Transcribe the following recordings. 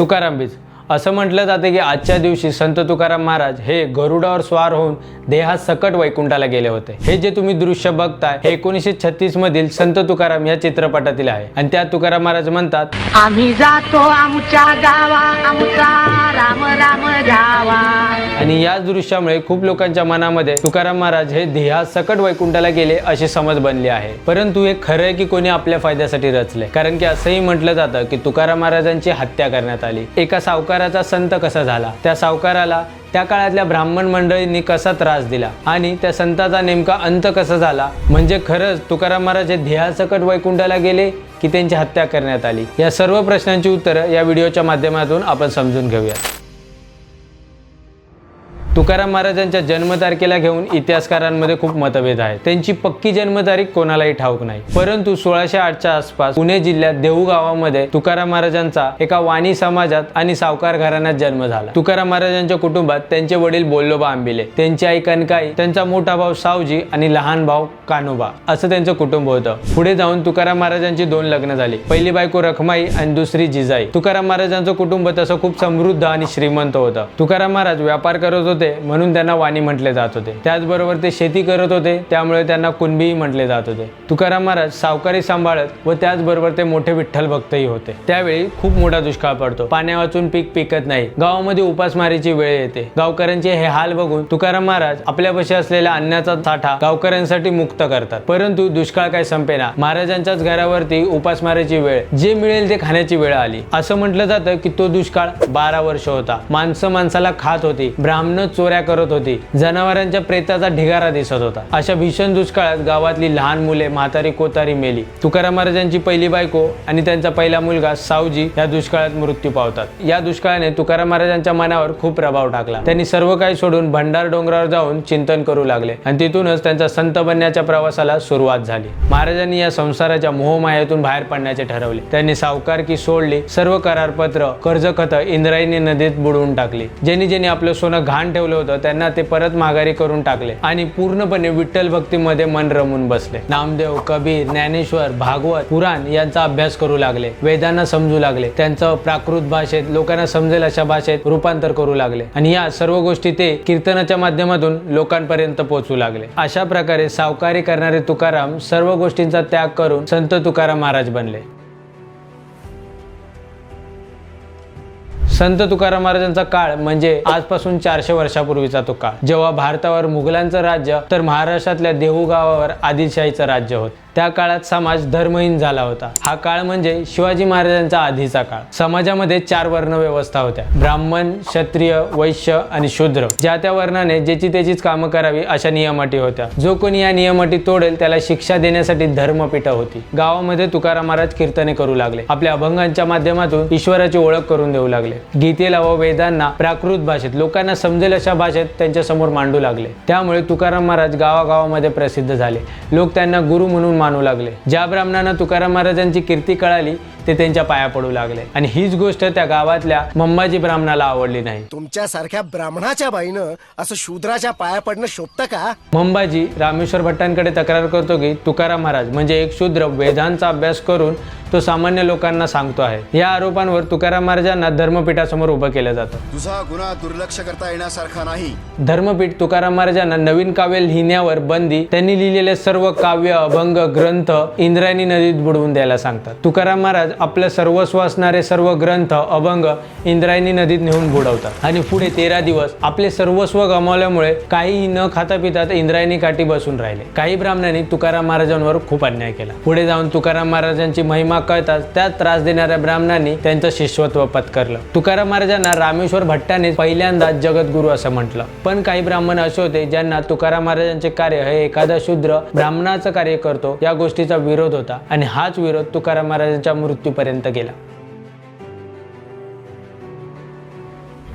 तुकाराम बीज. असं म्हटलं जाते की आजच्या दिवशी संत तुकाराम महाराज हे गरुडावर स्वार होऊन देहात सकट वैकुंठाला गेले होते. हे जे तुम्ही दृश्य बघताय हे एकोणीसशे छत्तीस मधील संत तुकाराम या चित्रपटातील आहे. आणि त्या तुकाराम महाराज म्हणतात आम्ही जातो आमच्या गावा आमचा राम राम जावा आणि याच दृश्यामुळे खूप लोकांच्या मनामध्ये तुकाराम महाराज हे ध्येया सकट वैकुंठाला गेले अशी समज बनली आहे. परंतु हे खरं आहे की कोणी आपल्या फायद्यासाठी रचले? कारण की असंही म्हटलं जातं की तुकाराम महाराजांची हत्या करण्यात आली. एका सावकाराचा संत कसा झाला? त्या सावकाराला त्या काळातल्या ब्राह्मण मंडळींनी कसा त्रास दिला? आणि त्या संताचा नेमका अंत कसा झाला? म्हणजे खरंच तुकाराम महाराज हे ध्येयासकट वैकुंठाला गेले की त्यांची हत्या करण्यात आली? या सर्व प्रश्नांची उत्तरं या व्हिडिओच्या माध्यमातून आपण समजून घेऊया तुकाराम महाराजांच्या जन्मतारखेला घेऊन इतिहासकारांमध्ये खूप मतभेद आहेत. त्यांची पक्की जन्मतारीख कोणालाही ठाऊक नाही. परंतु सोळाशे आठच्या आसपास पुणे जिल्ह्यात देहू गावामध्ये तुकाराम महाराजांचा एका वाणी समाजात आणि सावकार घराण्यात जन्म झाला. तुकाराम महाराजांच्या कुटुंबात त्यांचे वडील बोल्लोबा आंबिले त्यांची आई कनकाई त्यांचा मोठा भाऊ सावजी आणि लहान भाऊ कानोबा असं त्यांचं कुटुंब होतं. पुढे जाऊन तुकाराम महाराजांची दोन लग्न झाली. पहिली बायको रखमाई आणि दुसरी जिजाई. तुकाराम महाराजांचं कुटुंब तसं खूप समृद्ध आणि श्रीमंत होतं. तुकाराम महाराज व्यापार करत होते म्हणून त्यांना वाणी म्हटले जात होते. त्याचबरोबर ते शेती करत होते त्यामुळे त्यांना कुणबीही म्हटले जात होते. तुकाराम महाराज सावकारी सांभाळत व त्याचबरोबर ते मोठे विठ्ठल भक्तही होते. त्यावेळी खूप मोठा दुष्काळ पडतो. पाण्या वाचून पीक पिकत नाही. गावामध्ये उपासमारीची वेळ येते. गावकऱ्यांचे हे हाल बघून तुकाराम महाराज आपल्यापाशी असलेल्या अन्नाचा साठा गावकऱ्यांसाठी मुक्त करतात. परंतु दुष्काळ काय संपेना. महाराजांच्याच घरावरती उपासमारीची वेळ जे मिळेल ते खाण्याची वेळ आली. असं म्हटलं जातं की तो दुष्काळ बारा वर्ष होता. माणसं माणसाला खात होती. ब्राह्मण चोऱ्या करत होती. जनावरांच्या प्रेताचा ढिगारा दिसत होता. अशा भीषण दुष्काळात गावातली लहान मुले म्हातारी कोतारी मेली. तुकाराम महाराजांची पहिली बायको आणि त्यांचा पहिला मुलगा सावजी या दुष्काळात मृत्यू पावतात. या दुष्काळाने तुकाराम महाराजांच्या मनावर खूप प्रभाव टाकला. त्यांनी सर्व काही सोडून भंडार डोंगरावर जाऊन चिंतन करू लागले आणि तिथूनच त्यांचा संत बनण्याच्या प्रवासाला सुरुवात झाली. महाराजांनी या संसाराच्या मोहमायातून बाहेर पडण्याचे ठरवले. त्यांनी सावकारकी सोडली सर्व करारपत्र कर्ज खत इंद्रायणी नदीत बुडवून टाकली. ज्यांनी ज्यांनी आपलं सोनं घाण ठेवलं होतं. त्यांना ते परत माघारी करून टाकले. आणि पूर्णपणे विठ्ठल भक्तीमध्ये मन रमून बसले. नामदेव कबीर ज्ञानेश्वर भागवत पुराण यांचा अभ्यास करू लागले. वेदांना समजू लागले. त्यांचं प्राकृत भाषेत लोकांना समजेल अशा भाषेत रूपांतर करू लागले. आणि या सर्व गोष्टी ते कीर्तनाच्या माध्यमातून लोकांपर्यंत पोहोचू लागले. अशा प्रकारे सावकारी करणारे तुकाराम सर्व गोष्टींचा त्याग करून संत तुकाराम महाराज बनले. संत तुकाराम महाराजांचा काळ म्हणजे आजपासून चारशे वर्षापूर्वीचा तो काळ. जेव्हा भारतावर मुघलांचं राज्य तर महाराष्ट्रातल्या देहू गावावर आदिलशाहीचं राज्य होत. त्या काळात समाज धर्महीन झाला होता. हा काळ म्हणजे शिवाजी महाराजांचा आधीचा काळ. समाजामध्ये चार वर्ण व्यवस्था होत्या. ब्राह्मण क्षत्रिय वैश्य आणि शूद्र. ज्या त्या वर्णाने ज्याची त्याचीच कामं करावी अशा नियमाटी होत्या. जो कोणी या नियमाटी तोडेल त्याला शिक्षा देण्यासाठी धर्मपीठ होती. गावामध्ये तुकाराम महाराज कीर्तने करू लागले. आपल्या अभंगांच्या माध्यमातून ईश्वराची ओळख करून देऊ लागले. गीतेला व वेदांना प्राकृत भाषेत लोकांना समजेल अशा भाषेत त्यांच्यासमोर मांडू लागले. त्यामुळे तुकाराम महाराज गावागावामध्ये प्रसिद्ध झाले. लोक त्यांना गुरु म्हणून मानू लागले. ज्या ब्राह्मणांना तुकाराम महाराजांची कीर्ती कळाली ते त्यांच्या पाया पडू लागले. आणि हीच गोष्ट त्या गावातल्या मंबाजी ब्राह्मणाला आवडली नाही. तुमच्यासारख्या ब्राह्मणाच्या बाईनं असं शूद्राच्या पाया पडणं शोभतं का? मंबाजी रामेश्वर भट्टांकडे तक्रार करतो की तुकाराम महाराज म्हणजे एक शूद्र वेदांचा अभ्यास करून तो सामान्य लोकांना सांगतो आहे. या आरोपांवर तुकाराम महाराजांना धर्मपीठासमोर उभं केलं जातं. तुझा गुन्हा दुर्लक्ष करता येण्यासारखा नाही. धर्मपीठ तुकाराम महाराजांना नवीन काव्य लिहिण्यावर बंदी त्यांनी लिहिलेले सर्व काव्य अभंग ग्रंथ इंद्रायणी नदीत बुडवून द्यायला सांगतात. तुकाराम महाराज आपलं सर्वस्व असणारे सर्व ग्रंथ अभंग इंद्रायणी नदीत नेऊन बुडवतात. आणि पुढे तेरा दिवस आपले सर्वस्व गमावल्यामुळे काहीही न खाता पिता इंद्रायणी काठी बसून राहिले. काही ब्राह्मणांनी तुकाराम महाराजांवर खूप अन्याय केला. पुढे जाऊन तुकाराम महाराजांची महिमा कळताच त्यात त्रास देणाऱ्या ब्राह्मणांनी त्यांचं शिष्यत्व पत्करलं. तुकाराम महाराजांना रामेश्वर भट्टाने पहिल्यांदा जगद्गुरू असं म्हटलं. पण काही ब्राह्मण असे होते ज्यांना तुकाराम महाराजांचे कार्य हे एखादा शूद्र ब्राह्मणाचं कार्य करतो या गोष्टीचा विरोध होता. आणि हाच विरोध तुकाराम महाराजांच्या मृत्यूपर्यंत गेला.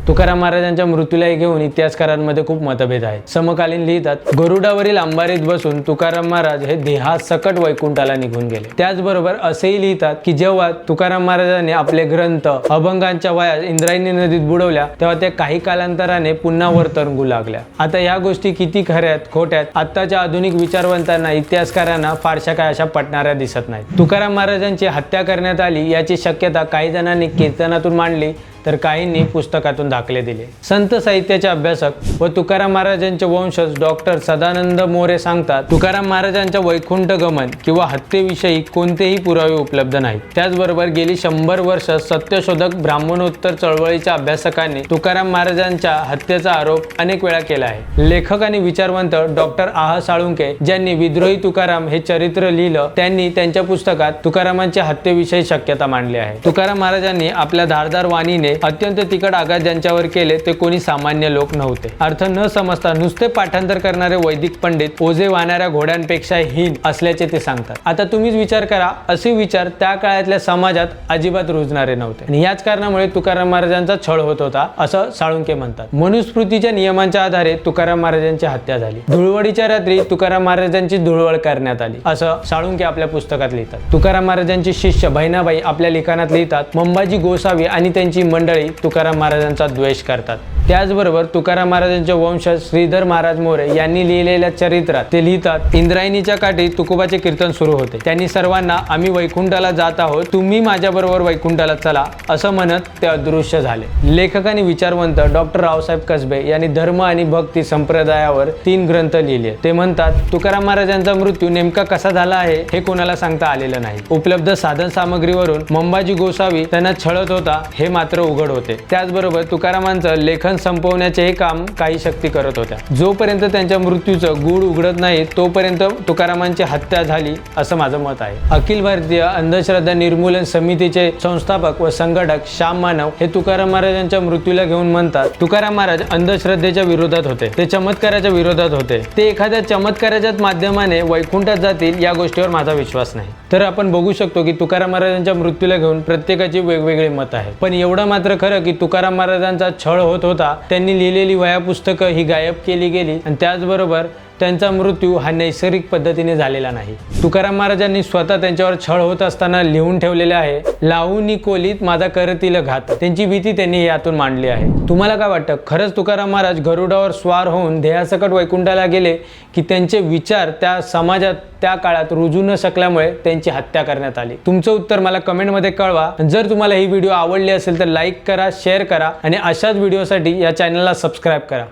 तुकाराम महाराजांच्या मृत्यूला घेऊन इतिहासकारांमध्ये खूप मतभेद आहेत. समकालीन लिहितात गरुडावरील अंबारीत बसून तुकाराम महाराज हे देहात सकट वैकुंठाला निघून गेले. त्याचबरोबर असेही लिहितात की जेव्हा तुकाराम महाराजांनी आपले ग्रंथ अभंगांच्या वयात इंद्रायणी नदीत बुडवल्या तेव्हा ते काही कालांतराने पुन्हा वर तरंगू लागल्या. आता या गोष्टी किती खऱ्यात खोट्यात आत्ताच्या आधुनिक विचारवंतांना इतिहासकारांना फारशा काय अशा पटणाऱ्या दिसत नाहीत. तुकाराम महाराजांची हत्या करण्यात आली याची शक्यता काही जणांनी कीर्तनातून मांडली तर काहींनी पुस्तकातून दाखले दिले. संत साहित्याचे अभ्यासक व तुकाराम महाराजांचे वंशज डॉक्टर सदानंद मोरे सांगतात तुकाराम महाराजांच्या वैकुंठ गमन किंवा हत्येविषयी कोणतेही पुरावे उपलब्ध नाहीत. त्याचबरोबर गेली शंभर वर्ष सत्यशोधक ब्राह्मणोत्तर चळवळीच्या अभ्यासकांनी तुकाराम महाराजांच्या हत्येचा आरोप अनेक वेळा केला आहे. लेखक आणि विचारवंत डॉक्टर आहा साळुंके ज्यांनी विद्रोही तुकाराम हे चरित्र लिहिलं त्यांनी त्यांच्या पुस्तकात तुकारामांच्या हत्येविषयी शक्यता मांडली आहे. तुकाराम महाराजांनी आपल्या धारदार वाणीने अत्यंत तिकट आघात ज्यांच्यावर केले ते कोणी सामान्य लोक नव्हते. अर्थ न समजता नुसते पाठांतर करणारे वैदिक पंडित ओझे वाहणाऱ्या घोड्यांपेक्षा हीन असल्याचे ते सांगतात. आता तुम्हीच विचार करा असे विचार त्या काळातल्या समाजात अजिबात रुजणारे नव्हते. आणि याच कारणामुळे तुकाराम महाराजांचा छळ होत होता असं साळुंके म्हणतात. मनुस्मृतीच्या नियमांच्या आधारे तुकाराम महाराजांची हत्या झाली. धुळवडीच्या रात्री तुकाराम महाराजांची धुळवड करण्यात आली असं साळुंके आपल्या पुस्तकात लिहितात. तुकाराम महाराजांची शिष्य बहिणाबाई आपल्या लिखाणात लिहितात मंबाजी गोसावी आणि त्यांची मंडळी मंडळी तुकाराम महाराजांचा द्वेष करतात. त्याचबरोबर तुकाराम महाराजांचे वंशज श्रीधर महाराज मोरे यांनी लिहिलेल्या चरित्रात ते लिहितात इंद्रायणीच्या काठी तुकोबाचे कीर्तन सुरू होते. त्यांनी सर्वांना आम्ही वैकुंठाला जात आहोत तुम्ही माझ्याबरोबर वैकुंठाला चला असं म्हणत ते अदृश्य झाले. लेखक आणि विचारवंत डॉक्टर रावसाहेब कसबे यांनी धर्म आणि भक्ती संप्रदायावर तीन ग्रंथ लिहिले. ते म्हणतात तुकाराम महाराजांचा मृत्यू नेमका कसा झाला आहे हे कोणाला सांगता आलेलं नाही. उपलब्ध साधन सामग्रीवरून मंबाजी गोसावी त्यांना छळत होता हे मात्र उघड होते. त्याचबरोबर तुकारामांचं लेखन संपवण्याचे काम काही शक्ती करत होत्या. जोपर्यंत त्यांच्या मृत्यूचं गूढ उघडत नाही तोपर्यंत तुकारामांची हत्या झाली असं माझं मत आहे. अखिल भारतीय अंधश्रद्धा निर्मूलन समितीचे संस्थापक व संघटक श्याम मानव हे तुकाराम महाराजांच्या मृत्यूला घेऊन म्हणतात तुकाराम महाराज अंधश्रद्धेच्या विरोधात होते. ते चमत्काराच्या विरोधात होते. ते एखाद्या चमत्काराच्या माध्यमाने वैकुंठात जातील या गोष्टीवर माझा विश्वास नाही. तर आपण बघू शकतो की तुकाराम महाराजांच्या मृत्यूला घेऊन प्रत्येकाची वेगवेगळी मत आहे पण एवढं मात्र खरं की तुकाराम महाराजांचा छळ होत होता त्यांनी लिहिलेली वया पुस्तकं ही गायब केली गेली. आणि त्याचबरोबर त्यांचा मृत्यू हा नैसर्गिक पद्धतीने झालेला नाही. तुकाराम महाराजांनी स्वतः त्यांच्यावर छळ होत असताना लिहून ठेवलेले आहे लावूनी कोलीत माझा करतील घात. त्यांची भीती त्यांनी यातून मांडली आहे. तुम्हाला काय वाटतं? खरंच तुकाराम महाराज गरुडावर स्वार होऊन ध्येयासकट वैकुंठाला गेले की त्यांचे विचार त्या समाजात त्या काळात रुजू न शकल्यामुळे त्यांची हत्या करण्यात आली? तुमचं उत्तर मला कमेंटमध्ये कळवा. जर तुम्हाला ही व्हिडिओ आवडली असेल तर लाईक करा शेअर करा आणि अशाच व्हिडिओसाठी या चॅनलला सबस्क्राईब करा.